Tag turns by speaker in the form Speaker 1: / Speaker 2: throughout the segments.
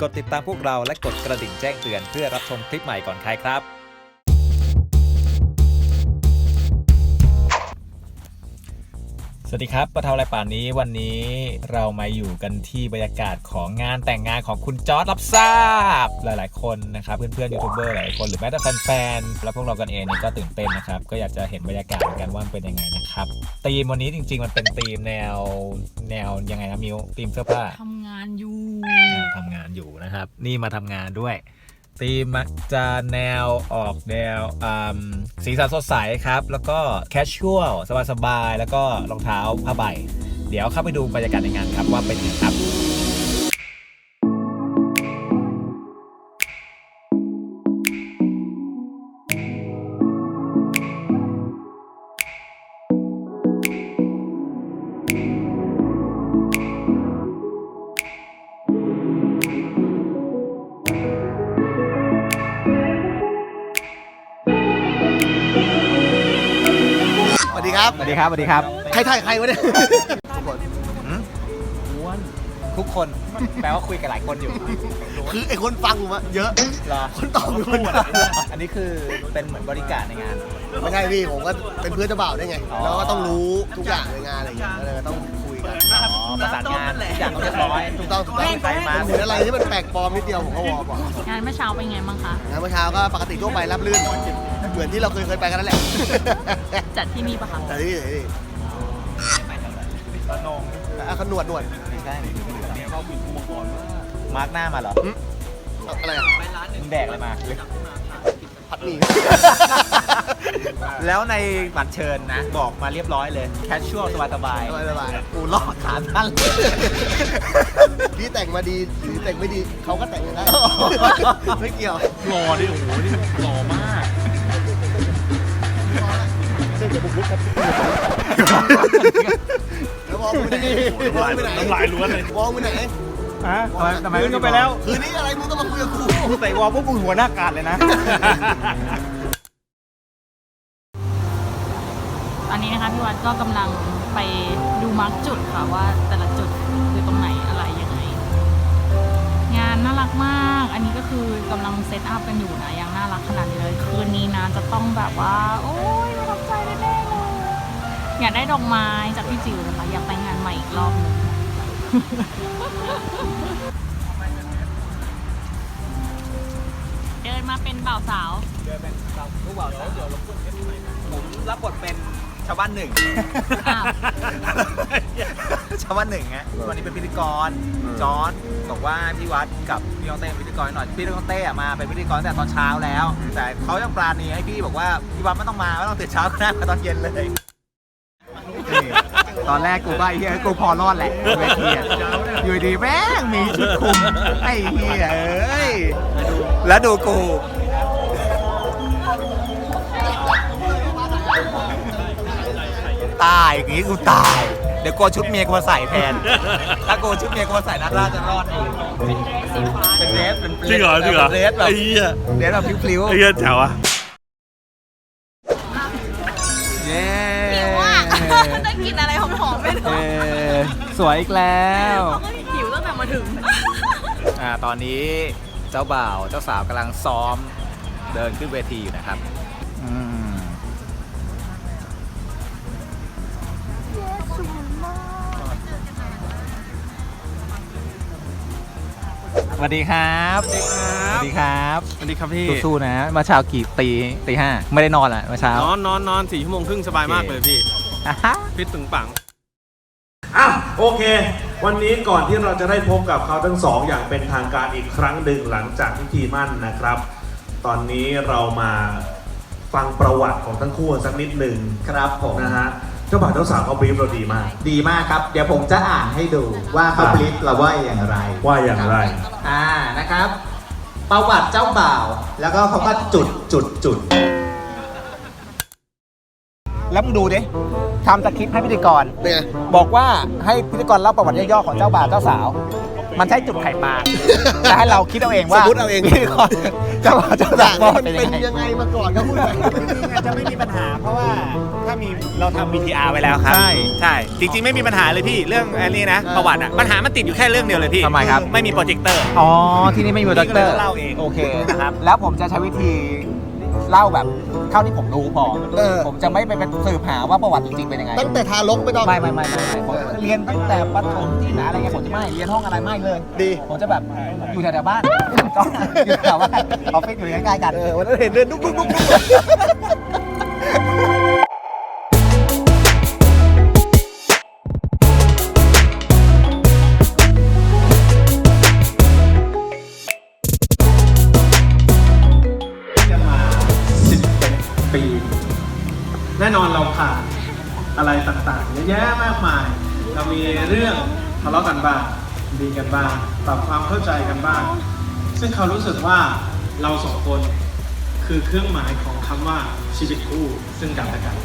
Speaker 1: กดติดตามพวกเราและกดกระดิ่งแจ้งเตือนเพื่อรับชมคลิปใหม่ก่อนใครครับ วัสดีครับประเทาอะไรป่านนี้วันนี้เรามาอยู่กันที่บรรยากาศของงานแต่งงานของคุณจอร์ดรับทราบ หลาย ๆ คนนะครับเพื่อนๆยูทูบเบอร์หลายคนหรือแม้แต่แฟนๆแล้วพวกเรากันเองเนี่ยก็ตื่นเต้นนะครับ ก็อยากจะเห็นบรรยากาศเหมือนกันว่ามันเป็นยังไงนะครับธีมวันนี้จริง ๆ มันเป็นธีมแนวแนวยังไงนะมิวธีมเสื้อผ้า
Speaker 2: ทำงานอยู่
Speaker 1: ทำงานอยู่นะครับ นี่มาทำงานด้วย ตีมักจะแนวออกแนวสีสันสดใสครับ แล้วก็แคชชวลสบายๆ แล้วก็รองเท้าผ้าใบ เดี๋ยวเข้าไปดูบรรยากาศในงานครับว่าเป็นยังไงครับ
Speaker 3: ครับ
Speaker 1: สวัสดีครับสวัสดีครับ
Speaker 3: ใครถ่ายใครวะเนี่ย
Speaker 1: ทุกคน แปลว่าคุยกับหลายคนอยู่
Speaker 3: คือไอ้คนฟังผมอะเยอะ
Speaker 1: เหรอ
Speaker 3: คนตอบอยู่คนเดียว
Speaker 1: อันนี้คือเป็นเหมือนบริการในงาน
Speaker 3: ไม่ใช่พี่ผมก็เป็นเพื่อนเจ้าบ่าวได้ไง
Speaker 1: อ๋อ
Speaker 3: แล้วก็ต้องรู้ทุกอย่างในงานอะไรอย่างเงี้ยก็เลยต้องคุยกัน
Speaker 1: อ๋อ ประสานงานทุกอย่างต้องเรียบร้อย
Speaker 3: ถูกต้องถูกต้อง
Speaker 1: ใครมา
Speaker 3: ผมเห็นอะไรที่มันแปลกปลอมนิดเดียวผมก็วอร์มบอก
Speaker 2: งานเมื่อเช้าเป็นไงบ้างคะ
Speaker 3: งานเมื่อเช้าก็ปกติทั่วไปรับลื่นเหมือนที่เราเคยเคยไปกันนั่นแหละ
Speaker 2: จัดที่นี่ปะคะ
Speaker 3: แต่ที่นี่อะขนวดหนวด
Speaker 1: ไม่ใช่มาร์กหน้ามาเหรอ
Speaker 3: อะไรอะ
Speaker 1: มึงแดกอะไรมา
Speaker 3: ผัดหมี่
Speaker 1: แล้วในบัตรเชิญนะ บอกมาเรียบร้อยเลย แคชชวลสบายสบาย
Speaker 3: สบายสบาย
Speaker 1: กูรอดขาสั้น
Speaker 3: พี่แต่งมาดีหรือแต่งไม่ดีเขาก็แต่งกันได้ ไม่เกี่ยว
Speaker 4: หล่อดิโอ้โหนี่หล่อมาก
Speaker 3: แล้วมองไปไหนมองไปไหน
Speaker 4: น้ำลายล้วนเลย
Speaker 3: มองไปไหน
Speaker 1: ฮะทำไมทำไมก็ไปแล้ว
Speaker 3: คืนนี้อะไรมึงต้องมาคุยกับกู
Speaker 1: กูใส่วอลพวกมึงหัวหน้ากาดเลยนะ
Speaker 2: ตอนนี้นะคะพี่วัดก็กำลังไปดูมาร์กจุดค่ะว่าแต่ละจุดคือตรงไหนอะไรยังไง งานน่ารักมาก อันนี้ก็คือกำลังเซตอัพกันอยู่นะยังน่ารักขนาดนี้เลย คืนนี้นะจะต้องแบบว่า โอ้ยประทับใจแน่ๆเลยอยากได้ดอกไม้จากพี่จิ๋วนะคะอยากแต่งงานใหม่อีกรอบหนึง มาเป็นบ่าวสาว
Speaker 1: เดินเป็นเราผู้บ่าวสาวเดี๋ยวรบกวนผมรับบทเป็นชาวบ้านหนึ่ง
Speaker 2: อ้าว
Speaker 1: ชาวบ้านหนึ่งฮะวันนี้เป็นพิธีกรจอร์ดบอกว่าพี่วัดกับพี่น้องเต้เป็นพิธีกรหน่อยพี่น้องเต้อะมาเป็นพิธีกรตั้งแต่ตอนเช้าแล้ว แต่เขายังปราณีให้พี่บอกว่าพี่วัดไม่ต้องมาไม่ต้องตื่นเช้าก็ได้มาตอนเย็นเลย ตอนแรกกูก็ไอ้เหี้ยกูพอรอดแหละเวทีอะอยู่ดีแม่งมีชุดคลุมไอ้เหี้ยเอ้ย แล้วดูกู ตายอย่างงี้กูตาย เดี๋ยวกูเอาชุดเมียกูมาใส่แทน ถ้ากูเอาชุดเมียกูมาใส่น่าน่าจะรอดเองเป็นเรสเป็น
Speaker 4: จริงเหรอจริงเหรอ
Speaker 1: เป็นเรสแบบ
Speaker 4: ไอ้เหี้ย
Speaker 1: เรสแบบพลิ้ว
Speaker 4: ไอ้เหี้ยแจ๋วอะ
Speaker 1: ๆเย้
Speaker 2: หิวอะได้กินอะไรหอมๆไม่รู้
Speaker 1: เย้สวยอีกแล้ว
Speaker 2: เขาก็หิวตั้งแต่มาถึง
Speaker 1: อ่าตอนนี้ เจ้าบ่าวเจ้าสาวกำลังซ้อมเดินขึ้นเวทีอยู่นะครับอืมสวัสดีครับสวัสดีครับ
Speaker 4: สวัสดีครับพี่
Speaker 1: สู้ๆนะเมาเช้ากี่ตีตีห้าไม่ได้นอนอะเมื่อเช้าน
Speaker 4: อนนอนนอนสี่ชั่วโมงครึ่งสบายมาก
Speaker 1: โอเค
Speaker 4: เลยพี่
Speaker 1: อะฮะ
Speaker 4: ฟิตตึงปัง
Speaker 5: อะโอเค วันนี้ก่อนที่เราจะได้พบกับเขาทั้งสองอย่างเป็นทางการอีกครั้งหนึ่งหลังจากพิธีมั่นนะครับ ตอนนี้เรามาฟังประวัติของทั้งคู่กันสักนิดหนึ่ง
Speaker 6: ครับผม
Speaker 5: นะฮะเจ้าบ่าวเจ้าสาวเขาบรีฟเราดีมาก
Speaker 6: ดีมากครับ เดี๋ยวผมจะอ่านให้ดูว่าเขา
Speaker 5: ครับ
Speaker 6: บลิฟเราว่าอย่างไร
Speaker 5: ว่าอย่างไร
Speaker 6: อ่านะครับ ประวัติเจ้าบ่าว แล้วก็เขาก็จุดจุดจุด
Speaker 1: แล้วมึงดูดิทำสคริปต์ให้พิธีกร
Speaker 3: เป็นไง
Speaker 1: บอกว่าให้พิธีกรเล่าประวัติย่อๆของเจ้าบ่าวเจ้าสาว มันใช่จุดไข่ปลาจะให้เราคิดเอาเองว่า
Speaker 3: สมมุติเอาเอง
Speaker 1: นี่ก่อนจะว่าจะ
Speaker 3: อ
Speaker 1: สั่
Speaker 3: ยางก
Speaker 1: ว่า
Speaker 3: ให้มัน
Speaker 1: เป็น
Speaker 3: เป็น
Speaker 1: ยังไง
Speaker 3: ยังไงมาก่อนก็พูดไป
Speaker 7: จะไม่มีปัญหาเพราะว่าถ้ามีเราทำ VTR ไว้แล้วครับ
Speaker 1: ใช่
Speaker 7: ใช่ จริง ๆ ไม่มีปัญหาเลยพี่เรื่องอันนี้นะ
Speaker 3: เออ
Speaker 7: ประวัติอะปัญหามันติดอยู่แค่เรื่องเดียวเลยพี่
Speaker 1: ทำไมครับ
Speaker 7: ไม่มีโปรเจคเตอร์
Speaker 1: อ๋อ ที่นี่ไม่มีโปรเจคเตอร์
Speaker 7: นี่ก็เลยเล่าเอง
Speaker 1: โอเคนะครับ แล้วผมจะใช้วิธี เล่าแบบเท่าที่ผมรู้พอ
Speaker 3: เออ
Speaker 1: ผมจะไม่ไปเป็นสืบหาว่าประวัติจริงๆเป็นยังไง
Speaker 3: ตั้งแต่ทารกไม่ต้อง
Speaker 1: ไม่ไม่ไม่ไม่ไม่ผมเรียนตั้งแต่ประถมที่ไหนอะไรเงี้ยผมจะไม่เรียนห้องอะไรไม่เลย
Speaker 3: ดี
Speaker 1: ผมจะแบบอยู่แถวๆบ้าน ก็อยู่แถวบ้านออฟฟิศอยู่ใกล้ๆกัน
Speaker 3: เออวันนั้นเห็นเดินดุ๊กดุ๊กดุ๊กดุ๊ก
Speaker 5: เรื่องทะเลาะกันบ้างดีกันบ้างปรับความเข้าใจกันบ้าง ซึ่งเขารู้สึกว่าเราสองคนคือเครื่องหมายของคำว่าชีวิตคู่ซึ่งกันและกัน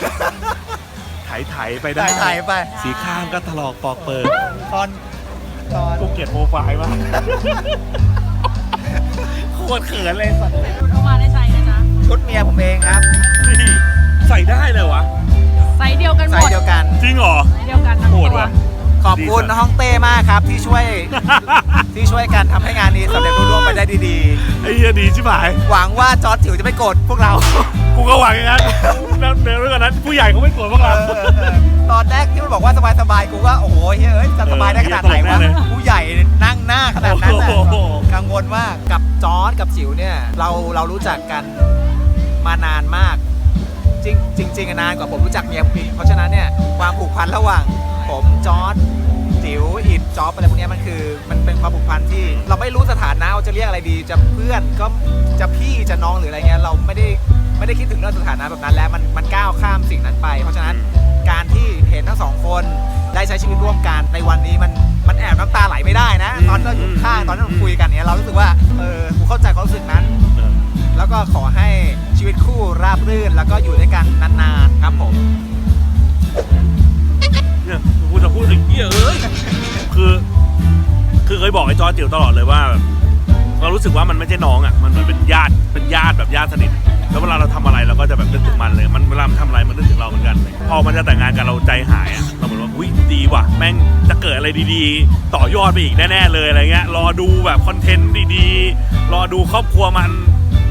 Speaker 1: ไหมเนี่ย
Speaker 4: ไถไถๆไปได้
Speaker 1: ถ่ายๆไป
Speaker 4: สีข้างก็ถลอกปอกเปิด
Speaker 1: ตอนตอน
Speaker 4: กูเกลียดโปรไฟล์มากโคตรเขินเลยสัตว์
Speaker 2: ชุดเอามาได้ใช้นะจ๊ะ
Speaker 1: ชุดเมียผมเองครับ
Speaker 4: นี่ใส่ได้เลยวะ
Speaker 2: ไซส์เดียวกันห
Speaker 1: ไซ
Speaker 2: มด
Speaker 1: ส์เดียวกัน
Speaker 4: จริงเหรอ
Speaker 2: ไซส์เดียวกันทั้ง
Speaker 4: โห
Speaker 2: ตั
Speaker 4: ด
Speaker 2: ว
Speaker 4: ว่ะ
Speaker 1: ข อบคุณ
Speaker 4: ดีครับ
Speaker 1: น้องเต้มากครับที่ช่วยที่ช่วยกันทำให้งานนี้สำเร็จรุ่ร่วงไปได้ดี
Speaker 4: ไอ้เหี้ยดีชิบหาย
Speaker 1: ๆ หวังว่าจอร์จจิ๋วจะไม่โกรธพวกเรา
Speaker 4: กูก็หวังอย่างนั้นแล้วเรื่องนั้น ผู้ใหญ่เขาไม่กลัวพวกเรา
Speaker 1: ตอนแรกที่มันบอกว่าสบายๆกูว่าโอ้โหเฮ้ยจะสบายได้ขนาดไหน
Speaker 4: เออ
Speaker 1: วะ
Speaker 4: เหี้ยตลกแน่เลย
Speaker 1: ผู้ใหญ่นั่งหน้าขนาดนั้นน่ะ
Speaker 4: โอ้โห
Speaker 1: กังวลมากกับจอร์จกับจิ๋วเนี่ยเราเรารู้จักกันมานานมาก จริงจริงๆอะนานกว่าผมรู้จักเมียผมอีกเพราะฉะนั้นเนี่ยความผูกพันระหว่างผมจอร์จ จิ๋วอิดจอบอะไรพวกเนี้ยมันคือมันเป็นความผูกพันที่ เราไม่รู้สถานะว่าจะเรียกอะไรดี จะเพื่อนก็จะพี่จะน้องหรืออะไรเงี้ยเราไม่ได้ไม่ได้คิดถึงเรื่องสถานะแบบนั้นแล้วมันมันก้าวข้ามสิ่งนั้นไป เพราะฉะนั้นการที่เห็นทั้งสองคนได้ใช้ชีวิตร่วมกันในวันนี้มันมันแอบน้ำตาไหลไม่ได้นะ ตอนที่เราอยู่ข้างตอนที่เราคุยกันเนี่ยเรารู้สึกว่าเออกูเข้าใจความรู้สึกนั้น แล้วก็ขอให้ชีวิตคู่ราบรื่น แล้วก็อยู่ด้วยกันนานๆครับผม
Speaker 4: เนี่ยกู จะพูดถึงเหี้ยเอ้ยคือ คือเคยบอกไอ้จอร์จจิ๋วตลอดเลยว่าแบบเรารู้สึกว่ามันไม่ใช่น้องอะมันเหมือนเป็นญาติเป็นญาติแบบญาติสนิทแล้วเวลาเราทำอะไรเราก็จะแบบนึกถึงมันเลย มันเวลามันทำอะไรมันนึกถึงเราเหมือนกัน พอมันจะแต่งงานกันเราใจหายอะเราเหมือนว่าอุ้ยดีว่ะ แม่งจะเกิดอะไรดีๆ ต่อยอดไปอีกแน่ๆเลยอะไรเงี้ย รอดูแบบคอนเทนต์ดีๆ รอดูครอบครัวมัน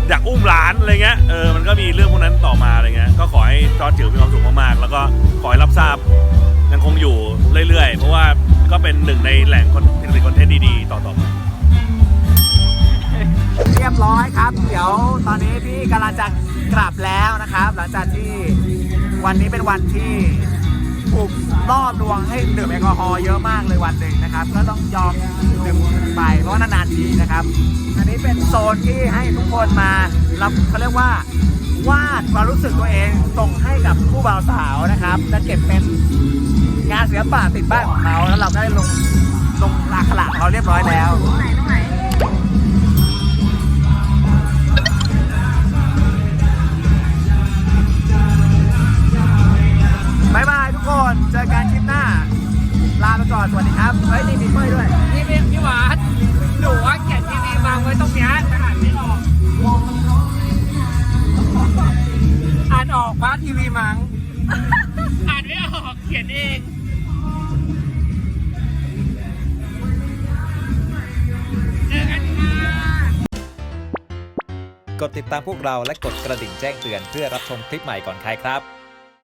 Speaker 4: อยากอุ้มหลานอะไรเงี้ย เออ มันก็มีเรื่องพวกนั้นต่อมาอะไรเงี้ย ก็ขอให้จอร์จจิ๋วมีความสุขมากๆ แล้วก็ขอให้รับทราบ ยังคงอยู่เรื่อยๆ เพราะว่าก็เป็นหนึ่งในแหล่งคอนผลิตคอนเทนต์ดีๆ ต่อๆมา
Speaker 1: เรียบร้อยครับ เดี๋ยวตอนนี้พี่กำลังจะกลับแล้วนะครับ หลังจากที่วันนี้เป็นวันที่ถูกล่อลวงให้ดื่มแอลกอฮอล์เยอะมากเลยวันหนึ่งนะครับ ก็ต้องยอมดื่มไปเพราะว่านานๆทีนะครับ อันนี้เป็นโซนที่ให้ทุกคนมารับเขาเรียกว่าวาดความรู้สึกตัวเองส่งให้กับผู้บ่าวสาวนะครับ จะเก็บเป็น งานศิลปะติดบ้านของเขาแล้วเราก็ได้ลงลงลาขละของเขาเรียบร้อยแล้วบายบายทุกคนเจอกันคลิปหน้า ลาไปก่อนสวัสดีครับเฮ้ยนี่มีเป้ยด้วย
Speaker 8: พี่พี่พี่หวานหนูว่าเขียนทีวีวางไว้ตรงเนี้ยแต่อ่านไม่ออกอ่านออกว่าทีวีมั้งอ่านไม่ออกเขียนเอง
Speaker 1: ดติดตามพวกเราและกดกระดิ่งแจ้งเตือนเพื่อรับชมคลิปใหม่ก่อนใครครับ